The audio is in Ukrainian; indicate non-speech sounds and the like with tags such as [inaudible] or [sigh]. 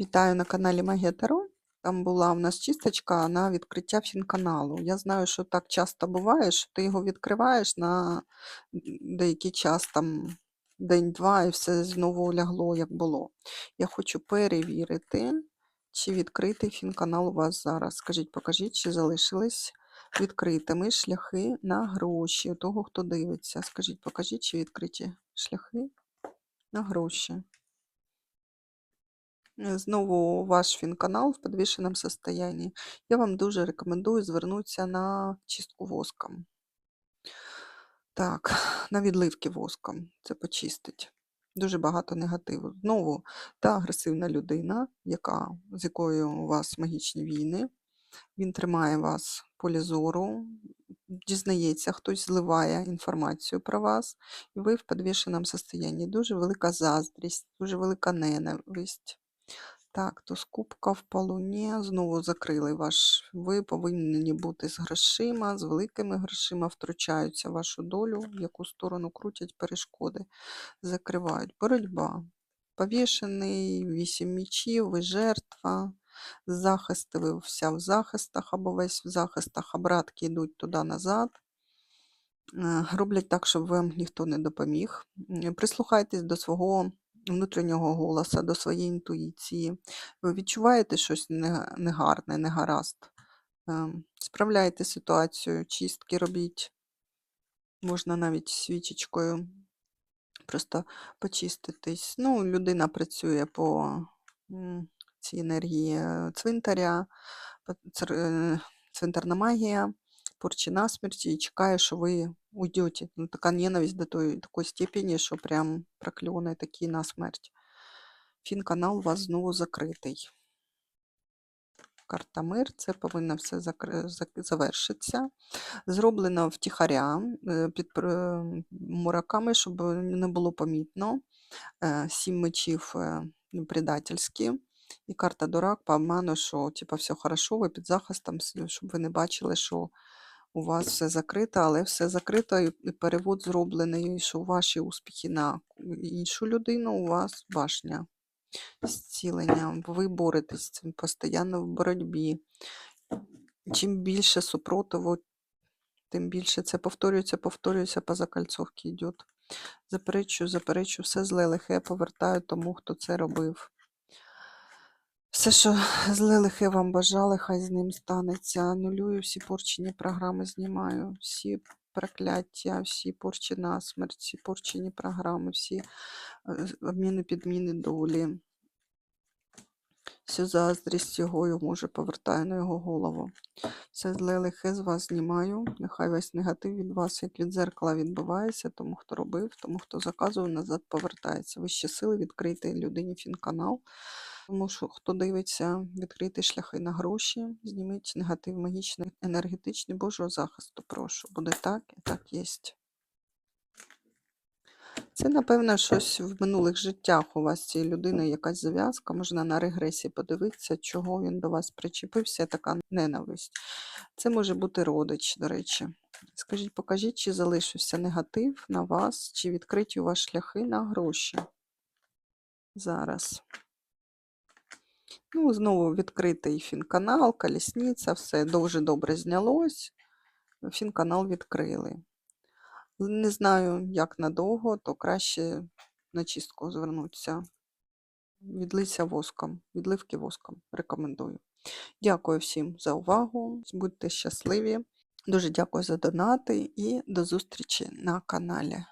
Вітаю на каналі Магія. Там була в нас чисточка на відкриття фінканалу. Я знаю, що так часто буває, що ти його відкриваєш на деякий час, там день-два, і все знову лягло, як було. Я хочу перевірити, чи відкритий фінканал у вас зараз. Скажіть, покажіть, чи залишились відкритими шляхи на гроші у того, хто дивиться. Скажіть, покажіть, чи відкриті шляхи на гроші. Знову ваш фінканал в підвішеному состоянні. Я вам дуже рекомендую звернутися на чистку воском. Так, [sighs] на відливки воском. Це почистить. Дуже багато негативу. Знову та агресивна людина, яка, з якою у вас магічні війни. Він тримає вас в полі зору, дізнається, хтось зливає інформацію про вас, і ви в підвішеному состоянні. Дуже велика заздрість, дуже велика ненависть. Так, то скупка в полуні. Знову закрили ваш. Ви повинні бути з грошима, з великими грошима втручаються в вашу долю, в яку сторону крутять перешкоди, закривають. Боротьба. Повішений, вісім мічів, ви жертва. Захисти, ви вся в захистах або весь в захистах, обратки йдуть туди-назад. Е, Роблять так, щоб вам ніхто не допоміг. Прислухайтесь до свого внутрішнього голоса, до своєї інтуїції. Ви відчуваєте щось негарне, негаразд. Ем, Справляйте ситуацію, чистки робіть. Можна навіть свічечкою просто почиститись. Ну, людина працює по цій енергії е, цвинтаря, е, цвинтарна магія, порчі насмерті і чекає, що ви уйдете. Ну, така ненависть до тої, такої степені, що прям прокльони такі на смерть. Фінканал у вас знову закритий. Карта мир, це повинно все завершитися. Зроблено втіхаря е, під мураками, щоб не було помітно. Е, Сім мечів предательські. І карта дурак по обману, що типа все хорошо, ви під захистом, щоб ви не бачили, що у вас все закрито, але все закрито і перевод зроблений, і що ваші успіхи на іншу людину у вас башня зцілення. Ви боретесь з цим постійно в боротьбі. Чим більше супротиву, тим більше це повторюється, повторюється, по закальцовці йде. Заперечую, заперечую, все зле лихе повертаю тому, хто це робив. Все, що зле лихе вам бажали, хай з ним станеться. Анулюю всі порчені програми, знімаю, всі прокляття, всі порчі насмерть, всі порчені програми, всі е, обміни підміни долі. Всю заздрість його йому вже повертаю на його голову. Все зле лихе з вас знімаю. Нехай весь негатив від вас, як від зеркала, відбивається, тому хто робив, тому хто заказував, назад повертається. Вищі сили відкрити людині фінканал. Тому що хто дивиться, відкрити шляхи на гроші, зніміть негатив магічний, енергетичний, Божого захисту. Прошу. Буде так і так єсть. Це, напевно, щось в минулих життях у вас цієї людини якась зав'язка, можна на регресі подивитися, чого він до вас причепився, така ненависть. Це може бути родич, до речі. Скажіть, покажіть, чи залишився негатив на вас, чи відкриті у вас шляхи на гроші. Зараз. Ну, знову відкритий фінканал, колісниця, все дуже добре знялось. Фінканал відкрили. Не знаю, як надовго, то краще на чистку звернутися. Відлися воском, відливки воском. Рекомендую. Дякую всім за увагу. Будьте щасливі. Дуже дякую за донати і до зустрічі на каналі.